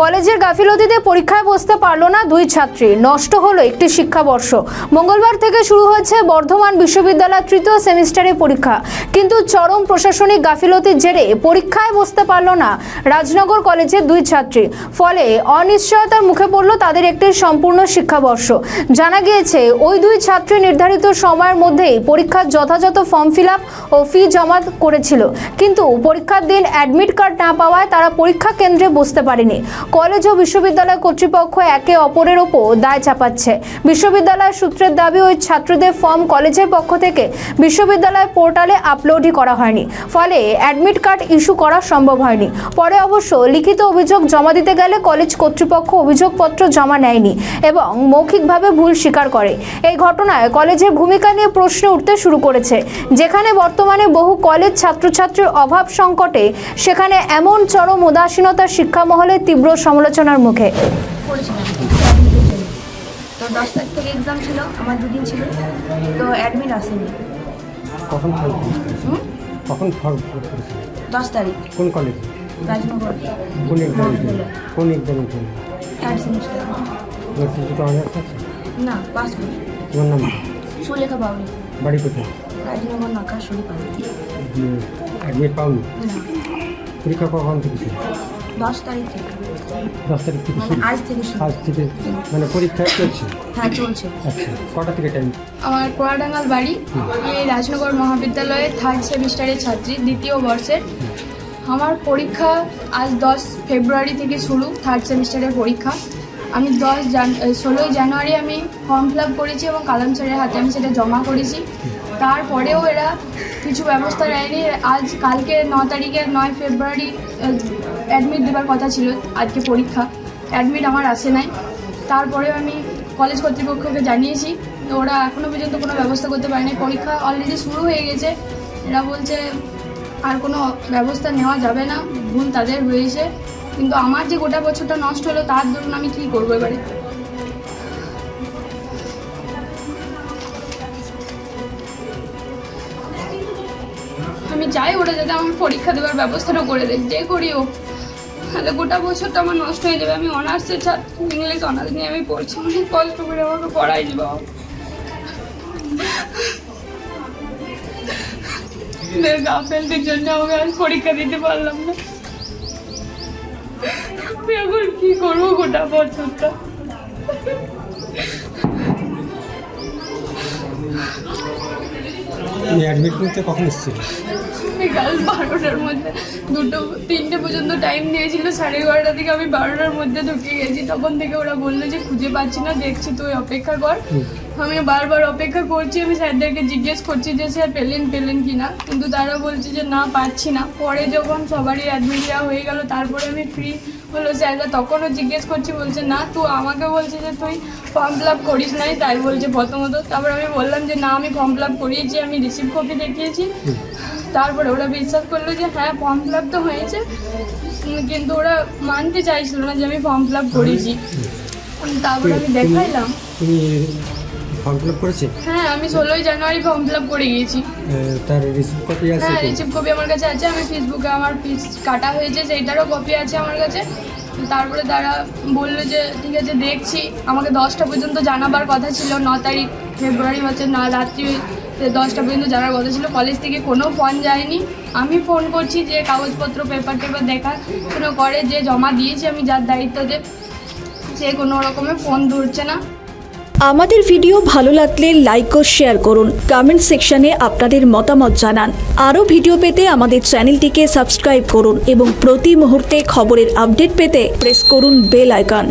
কলেজের গাফিলতিতে পরীক্ষায় বসতে পারল না দুই ছাত্রী। নষ্ট হলো একটি শিক্ষাবর্ষ। মঙ্গলবার থেকে শুরু হয়েছে বর্ধমান বিশ্ববিদ্যালয়ের তৃতীয় সেমিস্টারের পরীক্ষা। কিন্তু চরম প্রশাসনিক গাফিলতির জেরে পরীক্ষায় বসতে পারল না রাজনগর কলেজের দুই ছাত্রী। ফলে অনিশ্চয়তার মুখে পড়ল তাদের একটি সম্পূর্ণ শিক্ষাবর্ষ। জানা গিয়েছে, ওই দুই ছাত্রী নির্ধারিত সময়ের মধ্যেই পরীক্ষার যথাযথ ফর্ম ফিল আপ ও ফি জমা করেছিল। কিন্তু পরীক্ষার দিন অ্যাডমিট কার্ড না পাওয়ায় তারা পরীক্ষা কেন্দ্রে বসতে পারেনি। কলেজ ও বিশ্ববিদ্যালয় কর্তৃপক্ষ একে অপরের ওপর দায় চাপাচ্ছে। বিশ্ববিদ্যালয় সূত্রের দাবি, ওই ছাত্রদের ফর্ম কলেজের পক্ষ থেকে বিশ্ববিদ্যালয় পোর্টালে আপলোডই করা হয়নি। ফলে অ্যাডমিট কার্ড ইস্যু করা সম্ভব হয়নি। পরে অবশ্য লিখিত অভিযোগ জমা দিতে গেলে কলেজ কর্তৃপক্ষ অভিযোগপত্র জমা নেয়নি এবং মৌখিকভাবে ভুল স্বীকার করে। এই ঘটনায় কলেজের ভূমিকা নিয়ে প্রশ্ন উঠতে শুরু করেছে। যেখানে বর্তমানে বহু কলেজ ছাত্রছাত্রীর অভাব সংকটে, সেখানে এমন চরম উদাসীনতা শিক্ষা মহলে তীব্র সমালোচনার মুখে। তো দশ তারিখ থেকে এক্সাম ছিল আমার দুদিন ছিল তো অ্যাডমিট আসেনি। কখন? কখন ফর্ম দশ তারিখ। কোন কলেজে রাজনগর কোন কোন এক্সামের জন্য থার্ড সেমিস্টার তোমার কিছুটা অনার্স আছে? না পাস করি। তোমার নাম? কি? সুলেখা বাউরি বাড়ি কোথায়? রাজনগর নাকা অ্যাডমিট পাওনি? না। পরীক্ষা কখন থেকে দশ তারিখ থেকে। দশ তারিখ থেকে মানে আজ থেকে শুরু। আজ থেকে মানে পরীক্ষা চলছে? হ্যাঁ চলছে। আচ্ছা কটা থেকে টাইম আমার কোয়াডাঙ্গাল বাড়ি আমি এই রাজনগর মহাবিদ্যালয়ের থার্ড সেমিস্টারের ছাত্রী দ্বিতীয় বর্ষের। আমার পরীক্ষা আজ দশ ফেব্রুয়ারি থেকে শুরু থার্ড সেমিস্টারের পরীক্ষা। আমি দশ জান ষোলোই জানুয়ারি আমি ফর্ম ফিল আপ করেছি এবং কালাম স্যারের হাতে আমি সেটা জমা করেছি। তারপরেও এরা কিছু ব্যবস্থা নেয়নি। আজ কালকে ন তারিখে, নয় ফেব্রুয়ারি অ্যাডমিট দেওয়ার কথা ছিল, আজকে পরীক্ষা। অ্যাডমিট আমার আসে নাই। তারপরেও আমি কলেজ কর্তৃপক্ষকে জানিয়েছি, তো ওরা এখনও পর্যন্ত কোনো ব্যবস্থা করতে পারেনি। পরীক্ষা অলরেডি শুরু হয়ে গেছে। এরা বলছে আর কোনো ব্যবস্থা নেওয়া যাবে না। ভুল তাদের হয়েছে। কিন্তু আমার যে গোটা বছরটা নষ্ট হলো, তার দরুন আমি কী করব এবারে? আমি চাই ওরা যাতে আমার পরীক্ষা দেওয়ার ব্যবস্থাটা করে দেয়। যে করি ও তাহলে গোটা বছরটা আমার নষ্ট হয়ে যাবে। আমি অনার্সের ছাত্র ইংলিশ, অনার্স নিয়ে আমি পড়ছি। অনেক কষ্ট করে আমাকে পড়াইছি বাবা। গাফেলদের জন্য আমাকে আজ পরীক্ষা দিতে পারলাম না। আমি এখন কি করব গোটা বছরটা? অ্যাডমিট করতে কখন এসেছিলে? বিকাল বারোটার মধ্যে দুটো তিনটে পর্যন্ত টাইম দিয়েছিল সাড়ে এগারোটা থেকে আমি বারোটার মধ্যে ঢুকে গেছি। তখন থেকে ওরা বলল যে খুঁজে পাচ্ছি না দেখছি তুই অপেক্ষা কর। আমি বারবার অপেক্ষা করছি আমি স্যারদেরকে জিজ্ঞেস করছি যে স্যার পেলেন পেলেন কি না? কিন্তু তারা বলছে যে না পাচ্ছি না। পরে যখন সবারই অ্যাডমিট দেওয়া হয়ে গেল তারপরে আমি ফ্রি হলো। স্যাররা তখনও জিজ্ঞেস করছি বলছে না তুই আমাকে বলছে যে তুই ফর্ম ফিল আপ করিস নাই? তাই বলছে প্রথমত। তারপর আমি বললাম যে না আমি ফর্ম ফিল আপ করিয়েছি আমি রিসিভ কপি দেখিয়েছি। তারপরে ওরা বিশ্বাস করল যে হ্যাঁ ফর্ম ফিল তো হয়েছে। কিন্তু ওরা মানতে চাইছিল না যে আমি ফর্ম ফিল আপ করেছি। তারপরে আমি দেখাইলাম। ফর্ম ফিল করেছে? হ্যাঁ আমি ষোলোই জানুয়ারি ফর্ম ফিল করে গিয়েছি। তার রিসিভ কপি আছে হ্যাঁ? রিসিভ কপি আমার কাছে আছে। আমি ফেসবুকে আমার ফিস কাটা হয়েছে সেইটারও কপি আছে আমার কাছে। তারপরে তারা বলল যে ঠিক আছে দেখছি। আমাকে দশটা পর্যন্ত জানাবার কথা ছিল। ন তারিখ ফেব্রুয়ারি হচ্ছে না রাত্রি দশটা পর্যন্ত জানার কথা ছিল। কলেজ থেকে কোনো ফোন যায়নি। আমি ফোন করছি যে, কাগজপত্র পেপার টেপার দেখা কোনো করে যে, জমা দিয়েছি আমি যার দায়িত্ব দায়িত্বতে। সে কোনো রকমের ফোন ধরছে না। আমাদের ভিডিও ভালো লাগলে লাইক ও শেয়ার করুন। কমেন্ট সেকশনে আপনাদের মতামত জানান। আরও ভিডিও পেতে আমাদের চ্যানেলটিকে সাবস্ক্রাইব করুন এবং প্রতি মুহূর্তে খবরের আপডেট পেতে প্রেস করুন বেল আইকন